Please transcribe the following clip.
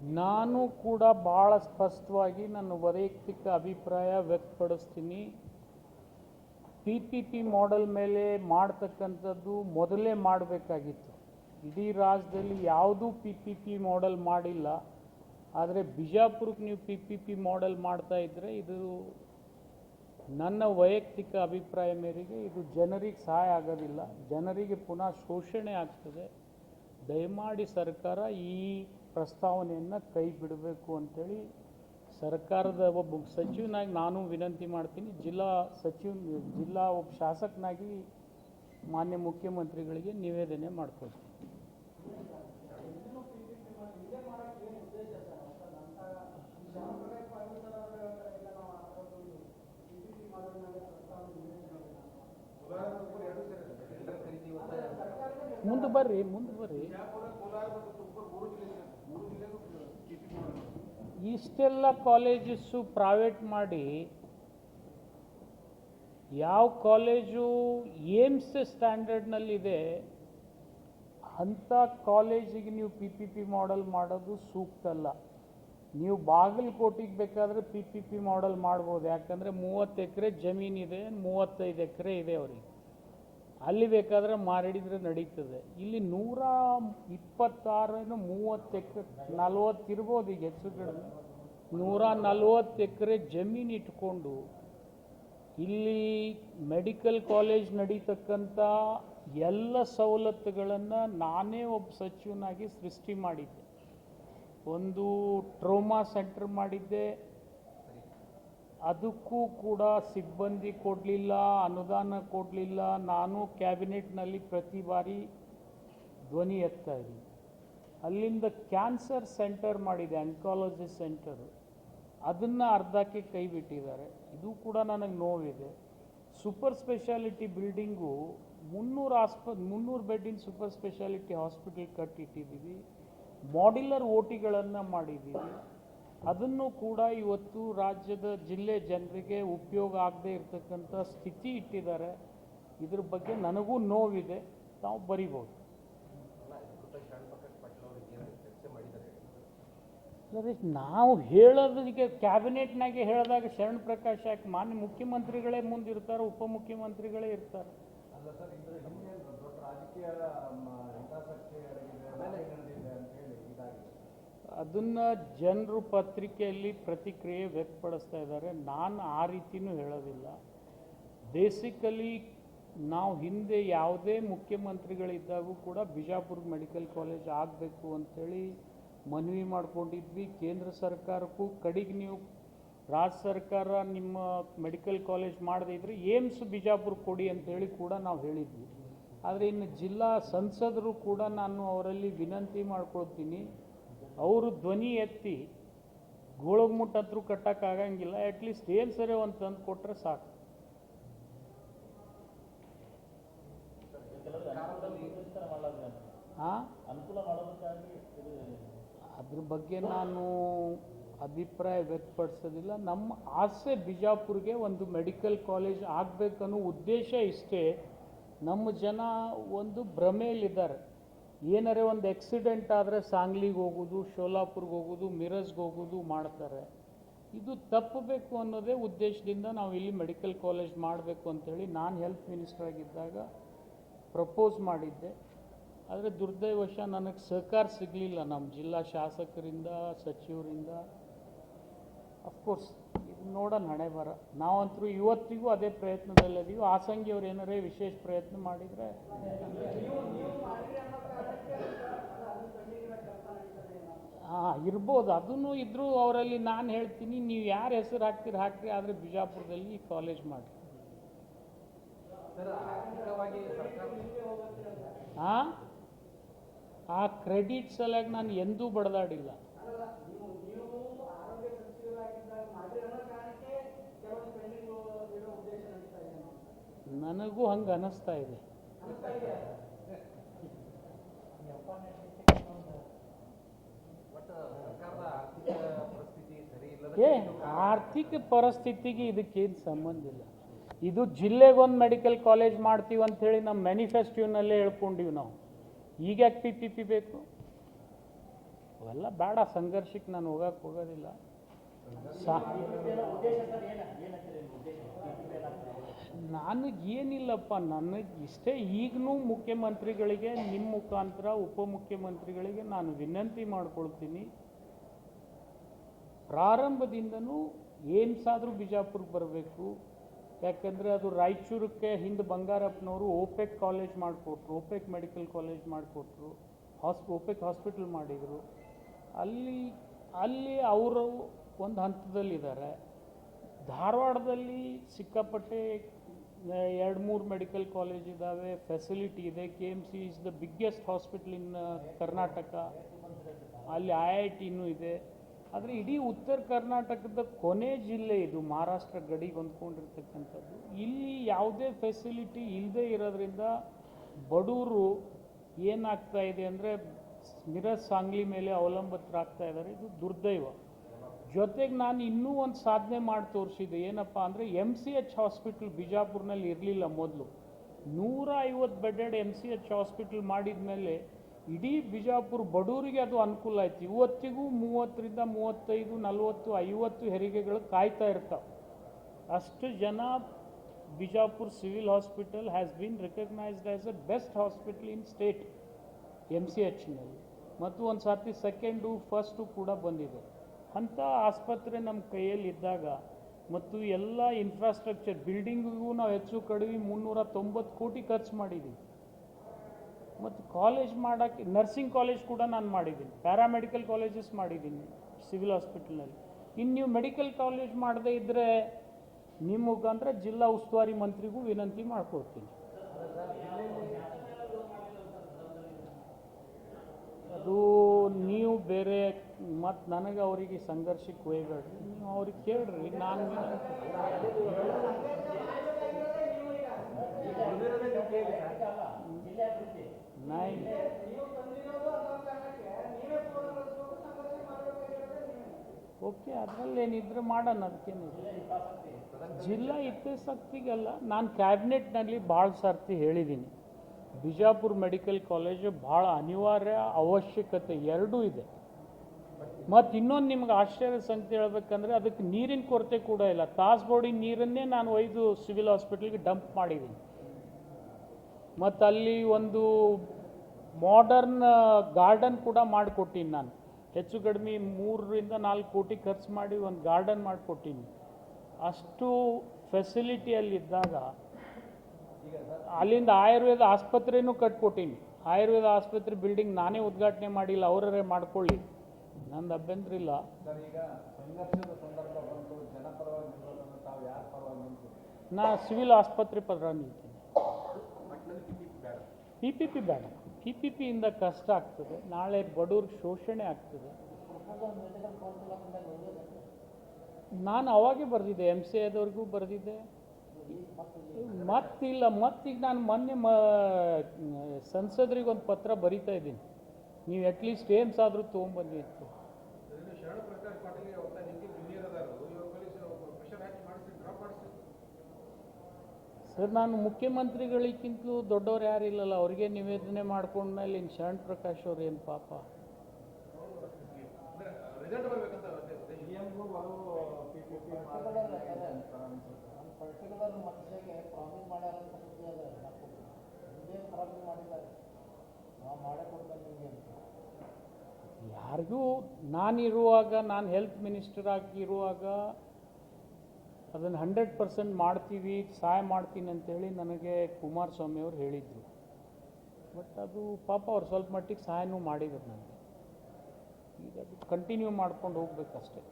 ನಾನು ಕೂಡ ಭಾಳ ಸ್ಪಷ್ಟವಾಗಿ ನನ್ನ ವೈಯಕ್ತಿಕ ಅಭಿಪ್ರಾಯ ವ್ಯಕ್ತಪಡಿಸ್ತೀನಿ. ಪಿ ಪಿ ಪಿ ಮಾಡೆಲ್ ಮೇಲೆ ಮಾಡ್ತಕ್ಕಂಥದ್ದು ಮೊದಲೇ ಮಾಡಬೇಕಾಗಿತ್ತು. ಇಡೀ ರಾಜ್ಯದಲ್ಲಿ ಯಾವುದೂ ಪಿ ಪಿ ಪಿ ಮಾಡೆಲ್ ಮಾಡಿಲ್ಲ. ಆದರೆ ಬಿಜಾಪುರಕ್ಕೆ ನೀವು ಪಿ ಪಿ ಪಿ ಮಾಡೆಲ್ ಮಾಡ್ತಾ ಇದ್ದರೆ ಇದು ನನ್ನ ವೈಯಕ್ತಿಕ ಅಭಿಪ್ರಾಯ ಮೇರೆಗೆ ಇದು ಜನರಿಗೆ ಸಹಾಯ ಆಗೋದಿಲ್ಲ. ಜನರಿಗೆ ಪುನಃ ಶೋಷಣೆ ಆಗ್ತದೆ. ದಯಮಾಡಿ ಸರ್ಕಾರ ಈ ಪ್ರಸ್ತಾವನೆಯನ್ನು ಕೈ ಬಿಡಬೇಕು ಅಂಥೇಳಿ ಸರ್ಕಾರದ ಒಬ್ಬ ಸಚಿವನಾಗಿ ನಾನು ವಿನಂತಿ ಮಾಡ್ತೀನಿ. ಜಿಲ್ಲಾ ಸಚಿವ, ಜಿಲ್ಲಾ ಒಬ್ಬ ಶಾಸಕನಾಗಿ ಮಾನ್ಯ ಮುಖ್ಯಮಂತ್ರಿಗಳಿಗೆ ನಿವೇದನೆ ಮಾಡ್ಕೊಳ್ತೀನಿ. ಮುಂದೆ ಬರ್ರಿ ಮುಂದೆ ಬರ್ರಿ. ಇಷ್ಟೆಲ್ಲ ಕಾಲೇಜಸ್ಸು ಪ್ರೈವೇಟ್ ಮಾಡಿ ಯಾವ ಕಾಲೇಜು ಏಮ್ಸ್ ಸ್ಟ್ಯಾಂಡರ್ಡ್ನಲ್ಲಿದೆ, ಅಂಥ ಕಾಲೇಜಿಗೆ ನೀವು ಪಿ ಪಿ ಪಿ ಮಾಡೆಲ್ ಮಾಡೋದು ಸೂಕ್ತ ಅಲ್ಲ ನೀವು ಬಾಗಲಕೋಟಿಗೆ ಬೇಕಾದರೆ ಪಿ ಪಿ ಪಿ ಮಾಡೆಲ್ ಮಾಡ್ಬೋದು. ಯಾಕಂದರೆ ಮೂವತ್ತು ಎಕರೆ ಜಮೀನಿದೆ, ಮೂವತ್ತೈದು ಎಕರೆ ಇದೆ ಅವರಿಗೆ. ಅಲ್ಲಿ ಬೇಕಾದರೆ ಮಾರಿಡಿದ್ರೆ ನಡೀತದೆ. ಇಲ್ಲಿ ನೂರ ಇಪ್ಪತ್ತಾರೇನು ಮೂವತ್ತು ಎಕರೆ, ನಲ್ವತ್ತು ಇರ್ಬೋದು ಈಗ ಹೆಚ್ಚು ಕಡಿಮೆ. ನೂರ ನಲ್ವತ್ತು ಎಕರೆ ಜಮೀನು ಇಟ್ಕೊಂಡು ಇಲ್ಲಿ ಮೆಡಿಕಲ್ ಕಾಲೇಜ್ ನಡೀತಕ್ಕಂಥ ಎಲ್ಲ ಸವಲತ್ತುಗಳನ್ನು ನಾನೇ ಒಬ್ಬ ಸಚಿವನಾಗಿ ಸೃಷ್ಟಿ ಮಾಡಿದ್ದೆ. ಒಂದು ಟ್ರೋಮಾ ಸೆಂಟರ್ ಮಾಡಿದ್ದೆ. ಅದಕ್ಕೂ ಕೂಡ ಸಿಬ್ಬಂದಿ ಕೊಡಲಿಲ್ಲ, ಅನುದಾನ ಕೊಡಲಿಲ್ಲ. ನಾನು ಕ್ಯಾಬಿನೆಟ್ನಲ್ಲಿ ಪ್ರತಿ ಬಾರಿ ಧ್ವನಿ ಎತ್ತಾ ಇದ್ದೀನಿ. ಅಲ್ಲಿಂದ ಕ್ಯಾನ್ಸರ್ ಸೆಂಟರ್ ಮಾಡಿದೆ ಅಂಕಾಲಜಿ ಸೆಂಟರ್. ಅದನ್ನು ಅರ್ಧಕ್ಕೆ ಕೈ ಬಿಟ್ಟಿದ್ದಾರೆ. ಇದು ಕೂಡ ನನಗೆ ನೋವಿದೆ. ಸೂಪರ್ ಸ್ಪೆಷಾಲಿಟಿ ಬಿಲ್ಡಿಂಗು ಮುನ್ನೂರು ಆಸ್ಪ, ಮುನ್ನೂರು ಬೆಡ್ಡಿನ ಸೂಪರ್ ಸ್ಪೆಷಾಲಿಟಿ ಹಾಸ್ಪಿಟಲ್ ಕಟ್ಟಿಟ್ಟಿದ್ದೀವಿ. ಮಾಡ್ಯುಲರ್ ಓಟಿಗಳನ್ನು ಮಾಡಿದ್ದೀವಿ. ಅದನ್ನು ಕೂಡ ಇವತ್ತು ರಾಜ್ಯದ ಜಿಲ್ಲೆ ಜನರಿಗೆ ಉಪಯೋಗ ಆಗದೆ ಇರತಕ್ಕಂಥ ಸ್ಥಿತಿ ಇಟ್ಟಿದ್ದಾರೆ. ಇದ್ರ ಬಗ್ಗೆ ನನಗೂ ನೋವಿದೆ. ನಾವು ಬರಿಬೋದು. ಸರಿ ನಾವು ಹೇಳೋದಕ್ಕೆ ಕ್ಯಾಬಿನೆಟ್ನಾಗೆ ಹೇಳಿದಾಗ ಶರಣ್ ಪ್ರಕಾಶ್ ಯಾಕೆ ಮಾನ್ಯ ಮುಖ್ಯಮಂತ್ರಿಗಳೇ ಮುಂದಿರ್ತಾರೆ ಉಪಮುಖ್ಯಮಂತ್ರಿಗಳೇ ಇರ್ತಾರೆ? ಅದನ್ನು ಜನರು ಪತ್ರಿಕೆಯಲ್ಲಿ ಪ್ರತಿಕ್ರಿಯೆ ವ್ಯಕ್ತಪಡಿಸ್ತಾ ಇದ್ದಾರೆ. ನಾನು ಆ ರೀತಿಯೂ ಹೇಳೋದಿಲ್ಲ. ಬೇಸಿಕಲಿ ನಾವು ಹಿಂದೆ ಯಾವುದೇ ಮುಖ್ಯಮಂತ್ರಿಗಳಿದ್ದಾಗೂ ಕೂಡ ಬಿಜಾಪುರ ಮೆಡಿಕಲ್ ಕಾಲೇಜ್ ಆಗಬೇಕು ಅಂಥೇಳಿ ಮನವಿ ಮಾಡ್ಕೊಂಡಿದ್ವಿ. ಕೇಂದ್ರ ಸರ್ಕಾರಕ್ಕೂ ಕಡೆಗೆ ನೀವು ರಾಜ್ಯ ಸರ್ಕಾರ ನಿಮ್ಮ ಮೆಡಿಕಲ್ ಕಾಲೇಜ್ ಮಾಡದೇ ಇದ್ದರೆ ಏಮ್ಸ್ ಬಿಜಾಪುರ ಕೊಡಿ ಅಂತೇಳಿ ಕೂಡ ನಾವು ಹೇಳಿದ್ವಿ. ಆದರೆ ಇನ್ನು ಜಿಲ್ಲಾ ಸಂಸದರು ಕೂಡ ನಾನು ಅವರಲ್ಲಿ ವಿನಂತಿ ಮಾಡ್ಕೊಳ್ತೀನಿ. ಅವರು ಧ್ವನಿ ಎತ್ತಿ ಗೋಳಗುಮುಟ್ಟ ಹತ್ರ ಕಟ್ಟೋಕ್ಕಾಗಂಗಿಲ್ಲ ಅಟ್ಲೀಸ್ಟ್ ಏನು ಸರಿ ಒಂದು ತಂದು ಕೊಟ್ಟರೆ ಸಾಕು. ಅದ್ರ ಬಗ್ಗೆ ನಾನು ಅಭಿಪ್ರಾಯ ವ್ಯಕ್ತಪಡಿಸೋದಿಲ್ಲ. ನಮ್ಮ ಆಸೆ ಬಿಜಾಪುರ್ಗೆ ಒಂದು ಮೆಡಿಕಲ್ ಕಾಲೇಜ್ ಆಗಬೇಕನ್ನೋ ಉದ್ದೇಶ ಇಷ್ಟೇ. ನಮ್ಮ ಜನ ಒಂದು ಭ್ರಮೆಯಲ್ಲಿದ್ದಾರೆ. ಏನಾರೇ ಒಂದು ಆಕ್ಸಿಡೆಂಟ್ ಆದರೆ ಸಾಂಗ್ಲಿಗೆ ಹೋಗೋದು, ಶೋಲಾಪುರ್ಗೆ ಹೋಗೋದು, ಮಿರಜ್ಗೆ ಹೋಗೋದು ಮಾಡ್ತಾರೆ. ಇದು ತಪ್ಪಬೇಕು ಅನ್ನೋದೇ ಉದ್ದೇಶದಿಂದ ನಾವು ಇಲ್ಲಿ ಮೆಡಿಕಲ್ ಕಾಲೇಜ್ ಮಾಡಬೇಕು ಅಂಥೇಳಿ ನಾನು ಹೆಲ್ತ್ ಮಿನಿಸ್ಟರ್ ಆಗಿದ್ದಾಗ ಪ್ರಪೋಸ್ ಮಾಡಿದ್ದೆ. ಆದರೆ ದುರ್ದೈವಶ ನನಗೆ ಸಹಕಾರ ಸಿಗಲಿಲ್ಲ. ನಮ್ಮ ಜಿಲ್ಲಾ ಶಾಸಕರಿಂದ, ಸಚಿವರಿಂದ. ಅಫ್ಕೋರ್ಸ್ ನೋಡೋಣ ಹಣೆ ಬರ ನಾವಂತೂ ಇವತ್ತಿಗೂ ಅದೇ ಪ್ರಯತ್ನದಲ್ಲಿದ್ದೀವಿ ಆಸಂಗಿಯವ್ರು ಏನಾರೇ ವಿಶೇಷ ಪ್ರಯತ್ನ ಮಾಡಿದರೆ ಹಾಂ, ಇರ್ಬೋದು. ಅದನ್ನು ಇದ್ದರೂ ಅವರಲ್ಲಿ ನಾನು ಹೇಳ್ತೀನಿ, ನೀವು ಯಾರು ಹೆಸರು ಹಾಕ್ತೀರಿ, ಹಾಕ್ರಿ, ಆದರೆ ಬಿಜಾಪುರದಲ್ಲಿ ಕಾಲೇಜ್ ಮಾಡಿ. ಹಾಂ ಆ ಕ್ರೆಡಿಟ್ ಸಲುವಾಗಿ ನಾನು ಎಂದೂ ಬಡದಾಡಿಲ್ಲ. ನನಗೂ ಹಂಗೆ ಅನ್ನಿಸ್ತಾ ಇದೆ. ಏ, ಆರ್ಥಿಕ ಪರಿಸ್ಥಿತಿಗೆ ಇದಕ್ಕೇನು ಸಂಬಂಧ ಇಲ್ಲ. ಇದು ಜಿಲ್ಲೆಗೊಂದು ಮೆಡಿಕಲ್ ಕಾಲೇಜ್ ಮಾಡ್ತೀವಿ ಅಂಥೇಳಿ ನಮ್ಮ ಮ್ಯಾನಿಫೆಸ್ಟೋನಲ್ಲೇ ಹೇಳ್ಕೊಂಡಿವಿ ನಾವು. ಈಗ ಯಾಕೆ ಪಿ ಪಿ ಪಿ ಬೇಕು? ಅವೆಲ್ಲ ಬೇಡ, ಸಂಘರ್ಷಕ್ಕೆ ನಾನು ಹೋಗಕ್ಕೆ ಹೋಗೋದಿಲ್ಲ. ನನಗೇನಿಲ್ಲಪ್ಪ ನನಗೆ ಇಷ್ಟೇ ಈಗಲೂ ಮುಖ್ಯಮಂತ್ರಿಗಳಿಗೆ ನಿಮ್ಮ ಮುಖಾಂತರ ಉಪಮುಖ್ಯಮಂತ್ರಿಗಳಿಗೆ ನಾನು ವಿನಂತಿ ಮಾಡ್ಕೊಳ್ತೀನಿ. ಪ್ರಾರಂಭದಿಂದನೂ ಏಮ್ಸ್ ಆದರೂ ಬಿಜಾಪುರಕ್ಕೆ ಬರಬೇಕು. ಯಾಕಂದರೆ ಅದು ರಾಯಚೂರಕ್ಕೆ ಹಿಂದೆ ಬಂಗಾರಪ್ಪನವರು ಓಪೆಕ್ ಕಾಲೇಜ್ ಮಾಡಿಕೊಟ್ರು, ಓಪೆಕ್ ಮೆಡಿಕಲ್ ಕಾಲೇಜ್ ಮಾಡಿಕೊಟ್ರು, ಹಾಸ್, ಓಪೆಕ್ ಹಾಸ್ಪಿಟಲ್ ಮಾಡಿದರು. ಅಲ್ಲಿ ಅಲ್ಲಿ ಅವರು ಒಂದು ಹಂತದಲ್ಲಿದ್ದಾರೆ. ಧಾರವಾಡದಲ್ಲಿ ಸಿಕ್ಕಾಪಟ್ಟೆ ಎರಡು ಮೂರು ಮೆಡಿಕಲ್ ಕಾಲೇಜ್ ಇದ್ದಾವೆ ಫೆಸಿಲಿಟಿ ಇದೆ. K M C is the biggest hospital in Karnataka ಅಲ್ಲಿ ಐ ಐ ಟಿನೂ ಇದೆ. ಆದರೆ ಇಡೀ ಉತ್ತರ ಕರ್ನಾಟಕದ ಕೊನೆ ಜಿಲ್ಲೆ ಇದು, ಮಹಾರಾಷ್ಟ್ರ ಗಡಿಗೆ ಹೊಂದ್ಕೊಂಡಿರ್ತಕ್ಕಂಥದ್ದು. ಇಲ್ಲಿ ಯಾವುದೇ ಫೆಸಿಲಿಟಿ ಇಲ್ಲದೆ ಇರೋದ್ರಿಂದ ಬಡವರು ಏನಾಗ್ತಾ ಇದೆ ಅಂದರೆ, ಮಿರರ್ ಸಾಂಗ್ಲಿ ಮೇಲೆ ಅವಲಂಬಿತರಾಗ್ತಾ ಇದ್ದಾರೆ ಇದು ದುರ್ದೈವ. ಜೊತೆಗೆ ನಾನು ಇನ್ನೂ ಒಂದು ಸಾಧನೆ ಮಾಡಿ ತೋರಿಸಿದ್ದೆ ಏನಪ್ಪ ಅಂದರೆ ಎಂ ಸಿ ಎಚ್ ಹಾಸ್ಪಿಟ್ಲ್ ಬಿಜಾಪುರ್ನಲ್ಲಿ ಇರಲಿಲ್ಲ ಮೊದಲು. ನೂರ ಐವತ್ತು bedded M C H hospital ಮಾಡಿದ ಮೇಲೆ ಇಡೀ ಬಿಜಾಪುರ ಬಡವರಿಗೆ ಅದು ಅನುಕೂಲ ಆಯ್ತು. ಇವತ್ತಿಗೂ ಮೂವತ್ತರಿಂದ ಮೂವತ್ತೈದು, ನಲವತ್ತು, ಐವತ್ತು ಹೆರಿಗೆಗಳು ಕಾಯ್ತಾ ಇರ್ತಾವೆ. ಅಷ್ಟು ಜನ Bijapur civil hospital has been recognised as a best hospital in state M C ಎಚ್ನಲ್ಲಿ ಮತ್ತು ಒಂದು ಸರ್ತಿ ಸೆಕೆಂಡು ಫಸ್ಟು ಕೂಡ ಬಂದಿದೆ. ಅಂಥ ಆಸ್ಪತ್ರೆ ನಮ್ಮ ಕೈಯಲ್ಲಿ ಇದ್ದಾಗ ಮತ್ತು ಎಲ್ಲ ಇನ್ಫ್ರಾಸ್ಟ್ರಕ್ಚರ್ ಬಿಲ್ಡಿಂಗಿಗೂ ನಾವು ಹೆಚ್ಚು ಕಡಿಮೆ ಮುನ್ನೂರ ತೊಂಬತ್ತು ಕೋಟಿ ಖರ್ಚು ಮಾಡಿದ್ದೀವಿ ಮತ್ತು ಕಾಲೇಜ್ ಮಾಡೋಕ್ಕೆ ನರ್ಸಿಂಗ್ ಕಾಲೇಜ್ ಕೂಡ ನಾನು ಮಾಡಿದ್ದೀನಿ ಪ್ಯಾರಾಮೆಡಿಕಲ್ ಕಾಲೇಜಸ್ ಮಾಡಿದ್ದೀನಿ ಸಿವಿಲ್ ಹಾಸ್ಪಿಟಲ್ನಲ್ಲಿ ಇನ್ನು ನೀವು ಮೆಡಿಕಲ್ ಕಾಲೇಜ್ ಮಾಡದೇ ಇದ್ದರೆ ನಿಮ್ಮ ಮುಖಾಂತರ ಜಿಲ್ಲಾ ಉಸ್ತುವಾರಿ ಮಂತ್ರಿಗೂ ವಿನಂತಿ ಮಾಡಿಕೊಡ್ತೀನಿ. ಅದು ನೀವು ಬೇರೆ ಮತ್ತು ನನಗೆ ಅವರಿಗೆ ಸಂಘರ್ಷಕ್ಕೆ ಒಯ್ಬೇಡ್ರಿ ನೀವು ಅವ್ರಿಗೆ ಕೇಳ್ರಿ, ನಾನು ಓಕೆ ಅದರಲ್ಲಿ ಏನಿದ್ರೆ ಮಾಡೋಣ ಅದಕ್ಕೇನು. ಜಿಲ್ಲಾ ಹಿತಾಸಕ್ತಿಗಲ್ಲ ನಾನು ಕ್ಯಾಬಿನೆಟ್ನಲ್ಲಿ ಭಾಳ ಸರ್ತಿ ಹೇಳಿದ್ದೀನಿ ಬಿಜಾಪುರ ಮೆಡಿಕಲ್ ಕಾಲೇಜು ಭಾಳ ಅನಿವಾರ್ಯ ಅವಶ್ಯಕತೆ ಎರಡೂ ಇದೆ. ಮತ್ತು ಇನ್ನೊಂದು ನಿಮ್ಗೆ ಆಶ್ಚರ್ಯ ಸಂಗತಿ ಹೇಳ್ಬೇಕಂದ್ರೆ ಅದಕ್ಕೆ ನೀರಿನ ಕೊರತೆ ಕೂಡ ಇಲ್ಲ. ತಾಸ್ಬೋಡಿ ನೀರನ್ನೇ ನಾನು ಒಯ್ದು ಸಿವಿಲ್ ಹಾಸ್ಪಿಟಲ್ಗೆ ಡಂಪ್ ಮಾಡಿದ್ದೀನಿ. ಮತ್ತು ಅಲ್ಲಿ ಒಂದು ಮಾಡರ್ನ್ ಗಾರ್ಡನ್ ಕೂಡ ಮಾಡಿಕೊಟ್ಟೀನಿ ನಾನು. ಹೆಚ್ಚು ಕಡಿಮೆ ಮೂರರಿಂದ ನಾಲ್ಕು ಕೋಟಿ ಖರ್ಚು ಮಾಡಿ ಒಂದು ಗಾರ್ಡನ್ ಮಾಡಿಕೊಟ್ಟೀನಿ. ಅಷ್ಟು ಫೆಸಿಲಿಟಿಯಲ್ಲಿದ್ದಾಗ ಅಲ್ಲಿಂದ ಆಯುರ್ವೇದ ಆಸ್ಪತ್ರೆನೂ ಕಟ್ಕೊಟ್ಟೀನಿ. ಆಯುರ್ವೇದ ಆಸ್ಪತ್ರೆ ಬಿಲ್ಡಿಂಗ್ ನಾನೇ ಉದ್ಘಾಟನೆ ಮಾಡಿಲ್ಲ ಅವರೇ ಮಾಡ್ಕೊಳ್ಳಿ. ನಂದು ಅಭ್ಯಂತರ ಇಲ್ಲ ನಾ ಸಿವಿಲ್ ಆಸ್ಪತ್ರೆ ಪರ ನಿಲ್ತೀನಿ ಪಿ ಪಿ ಪಿ ಬೇಡ. ಪಿ ಪಿ ಪಿಯಿಂದ ಕಷ್ಟ ಆಗ್ತದೆ. ನಾಳೆ ಬಡವ್ರಿಗೆ ಶೋಷಣೆ ಆಗ್ತದೆ. ನಾನು ಅವಾಗೇ ಬರೆದಿದ್ದೆ ಎಂ ಸಿ ಎದವ್ರಿಗೂ ಬರೆದಿದ್ದೆ. ಮತ್ತಿಲ್ಲ ಮತ್ತೀಗ ನಾನು ಮೊನ್ನೆ ಮ ಸಂಸದರಿಗೆ ಒಂದು ಪತ್ರ ಬರಿತಾ ಇದ್ದೀನಿ. ನೀವು ಅಟ್ಲೀಸ್ಟ್ ಏಮ್ಸ್ ಆದರೂ ತೊಗೊಂಬಂದಿತ್ತು ಶರಣ ಪ್ರಕಾಶ್ ಪಾಟೀಲ್ ಒಬ್ಬ ನಿಮಗೆ ಜೂನಿಯರ್ ಅದಾರು. ಇವಾಗ ಪೊಲೀಸ್ ಪ್ರೆಷರ್ ಹಾಕಿ ಮಾಡಿಸಿ ಡ್ರಾಪ್ ಮಾಡಿಸಿ. ಸರ್ ನಾನು ಮುಖ್ಯಮಂತ್ರಿಗಳಿಗಿಂತಲೂ ದೊಡ್ಡವ್ರು ಯಾರಿಲ್ಲಲ್ಲ ಅವ್ರಿಗೆ ನಿವೇದನೆ ಮಾಡ್ಕೊಂಡ್ಮೇಲೆ ಇನ್ನು ಶರಣ್ ಪ್ರಕಾಶ್ ಅವ್ರು ಏನು ಪಾಪ. ರಿಸಲ್ಟ್ ಬರ್ಬೇಕಂತ ಸಿ ಎಮ್ಗೂ ಬರೋ ಪಿ ಪಿ ಪಿ ಪರ್ಟಿಕ್ಯುಲರ್ ಮನುಷ್ಯಗೆ ಪ್ರಾಮಿಸ್ ಮಾಡ್ಯಾರ ಅಂತ ಸುದ್ದಿ ಅದ ನಿಮ್ಗೇನು ಪ್ರಾಮಿಸ್ ಮಾಡಿದ್ದಾರೆ. ನಾವು ಮಾಡೇ ಕೊಡ್ತಾರೆ ನಿಮಗೆ ಅಂತ. ಯಾರಿಗೂ ನಾನಿರುವಾಗ ನಾನು ಹೆಲ್ತ್ ಮಿನಿಸ್ಟರ್ ಆಗಿ ಇರುವಾಗ ಅದನ್ನು ಹಂಡ್ರೆಡ್ ಪರ್ಸೆಂಟ್ ಮಾಡ್ತೀವಿ, ಸಹಾಯ ಮಾಡ್ತೀನಿ ಅಂತೇಳಿ ನನಗೆ ಕುಮಾರಸ್ವಾಮಿ ಅವರು ಹೇಳಿದರು. ಬಟ್ ಅದು ಪಾಪ ಅವ್ರು ಸ್ವಲ್ಪ ಮಟ್ಟಿಗೆ ಸಹಾಯನೂ ಮಾಡಿದರು ನನಗೆ ಈಗ ಅದು ಕಂಟಿನ್ಯೂ ಮಾಡ್ಕೊಂಡು ಹೋಗ್ಬೇಕಷ್ಟೆ.